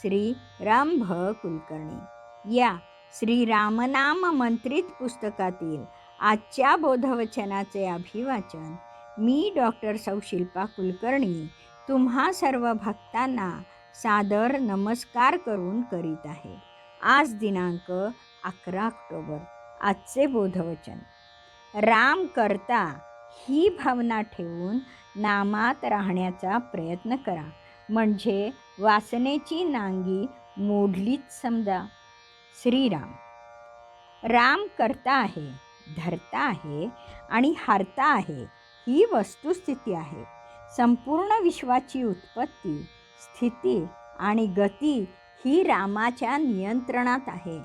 श्री रामभ कुलकर्णी. या श्री रामनाम मंत्रित पुस्तकातील आजच्या बोधवचनाचे अभिवाचन मी डॉक्टर सौशिल्पा कुलकर्णी तुम्हा सर्व भक्तांना सादर नमस्कार करून करीत आहे. आज दिनांक अकरा ऑक्टोबर. आजचे बोधवचन. राम करता ही भावना ठेवून नामात राहण्याचा प्रयत्न करा. म्हणजे वासनेची नांगी मोडलीच समजा. श्रीराम. राम करता आहे धरता आहे आणि हारता आहे ही वस्तुस्थिती आहे. संपूर्ण विश्वाची उत्पत्ती स्थिती आणि गती ही रामाच्या नियंत्रणात आहे.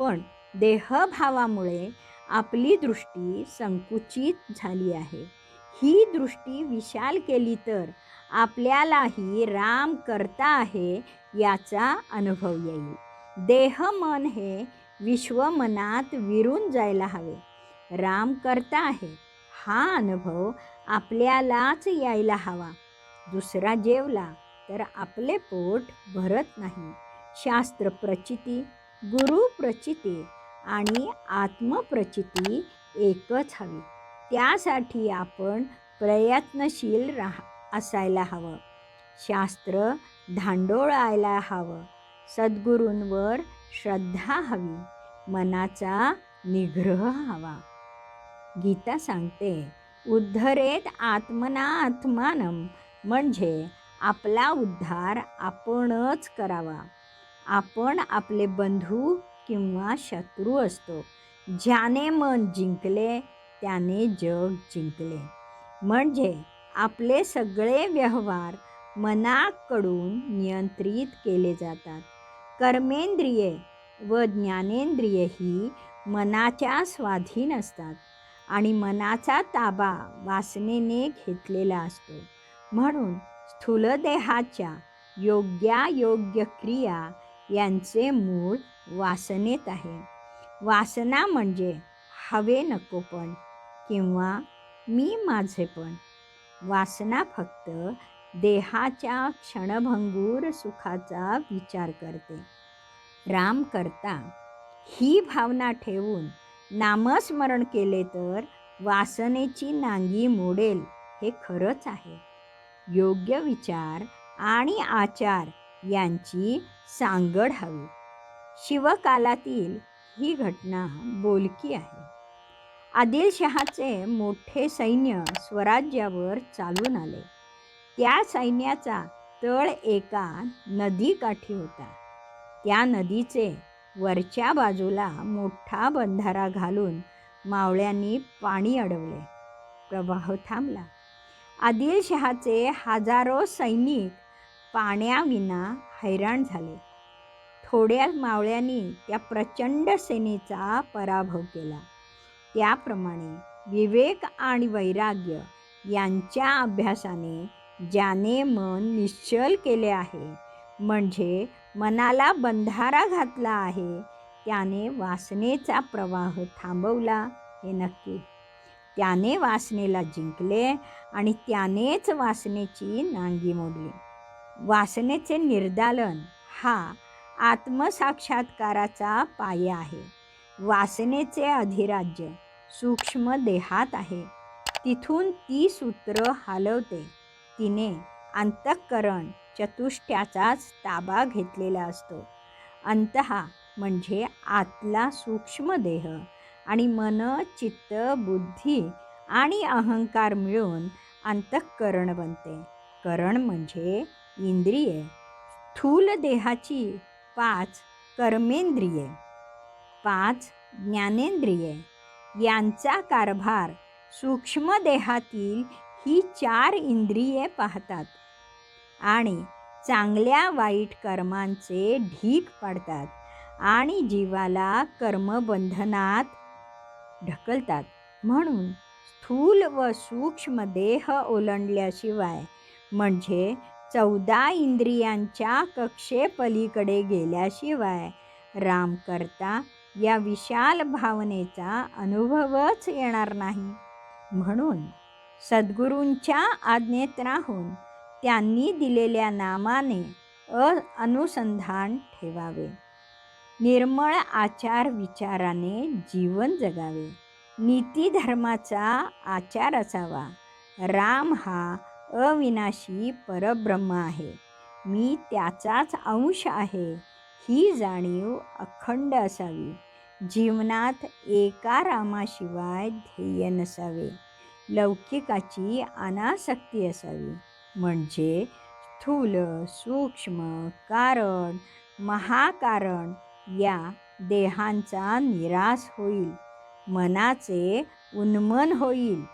पण देहभावामुळे आपली दृष्टी संकुचित झाली आहे. ही दृष्टी विशाल केली तर आपल्यालाही राम करता आहे याचा अनुभव येईल. देह मन हे विश्वमनात विरून जायला हवे. राम करता आहे. हा अनुभव आपल्यालाच यायला हवा. दुसरा जेवला तर आपले पोट भरत नाही. शास्त्र प्रचिती गुरु प्रचिती आणि आत्मप्रचिती एकच हवी. त्यासाठी आपण प्रयत्नशील राहा. असायला हवं. शास्त्र धांडोळायला हवं. सद्गुरूंवर श्रद्धा हवी. मनाचा निग्रह हवा. गीता सांगते उद्धरेत आत्मना आत्मानम म्हणजे आपला उद्धार आपणच करावा. आपण आपले बंधू किंवा शत्रू असतो. ज्याने मन जिंकले त्याने जग जिंकले. म्हणजे आपले सगळे व्यवहार मनाकडून नियंत्रित केले जातात. कर्मेंद्रिये व ज्ञानेंद्रिये ही मनाच्या स्वाधीन असतात आणि मनाचा ताबा वासनेने घेतलेला असतो. म्हणून स्थूलदेहाच्या योग्यायोग्य क्रिया यांचे मूळ वासनेत आहे. वासना म्हणजे हवे नको पण किंवा मी माझे पण. वासना फक्त देहाच्या क्षणभंगूर सुखाचा विचार करते. राम करता ही भावना ठेवून नामस्मरण केले तर वासनेची नांगी मोडेल हे खरंच आहे. योग्य विचार आणि आचार यांची सांगड हवी. शिवकालातील ही घटना बोलकी आहे. आदिलशहाचे मोठे सैन्य स्वराज्यावर चालून आले. त्या सैन्याचा तळ एका नदीकाठी होता. त्या नदीचे वरच्या बाजूला मोठा बंधारा घालून मावळ्यांनी पाणी अडवले. प्रवाह थांबला. आदिलशहाचे हजारो सैनिक पाण्याविना हैराण झाले. थोड्या मावळ्यांनी त्या प्रचंड सेनेचा पराभव केला. त्याप्रमाणे विवेक आणि वैराग्य यांच्या अभ्यासाने ज्याने मन निश्चल केले आहे म्हणजे मनाला बंधारा घातला आहे त्याने वासनेचा प्रवाह थांबवला हे नक्की. त्याने वासनेला जिंकले आणि त्यानेच वासनेची नांगी मोडली. वासनेचे निर्दालन हा आत्मसाक्षात्काराचा पाया आहे. वासनेचे अधिराज्य सूक्ष्म देहात आहे. तिथून ती सूत्र हलवते. तिने अंतःकरण चतुष्ट्याचाच ताबा घेतलेला असतो. अंतहा म्हणजे आतला सूक्ष्म देह आणि मन चित्त बुद्धी आणि अहंकार मिळून अंतःकरण बनते. करण म्हणजे इंद्रिये. स्थूल देहाची पाच कर्मेंद्रिये. पाच ज्ञानेंद्रिये. यांचा कारभार सूक्ष्म देहातील ही चार इंद्रिये पाहतात आणि चांगल्या वाईट कर्मांचे ढीक पाडतात आणि जीवाला कर्मबंधनात ढकलतात. म्हणून स्थूल व सूक्ष्म देह ओलांडल्याशिवाय म्हणजे चौदा इंद्रियांच्या कक्षेपलीकडे गेल्याशिवाय राम करता या विशाल भावनेचा अनुभवच येणार नाही. म्हणून सद्गुरूंच्या आज्ञेत राहून त्यांनी दिलेल्या नामाने अ अनुसंधान ठेवावे. निर्मळ आचार विचाराने जीवन जगावे. नीतिधर्माचा आचार असावा. राम हा अविनाशी परब्रह्म आहे. मी त्याचाच अंश आहे. ही जाणीव अखंड असावी. जीवनात एका रामाशिवाय ध्येय नसावे. लौकिकाची अनासक्ती असावी. म्हणजे स्थूल सूक्ष्म कारण महाकारण या देहांचा निराश होईल. मनाचे उन्मन होईल.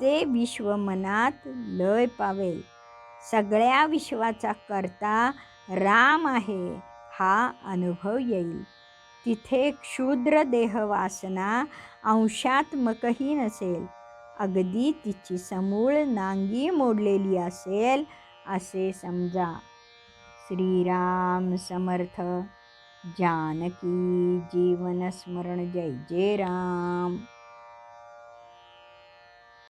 ते विश्व मनात लय पावेल. सगळ्या विश्वाचा करता राम आहे. हा अनुभव येईल. तिथे क्षुद्र देहवासना अंशात्मकही नसेल. अगदी तिची समूळ नांगी मोडलेली असेल असे समजा. श्रीराम समर्थ. जानकी जीवनस्मरण जय जय राम.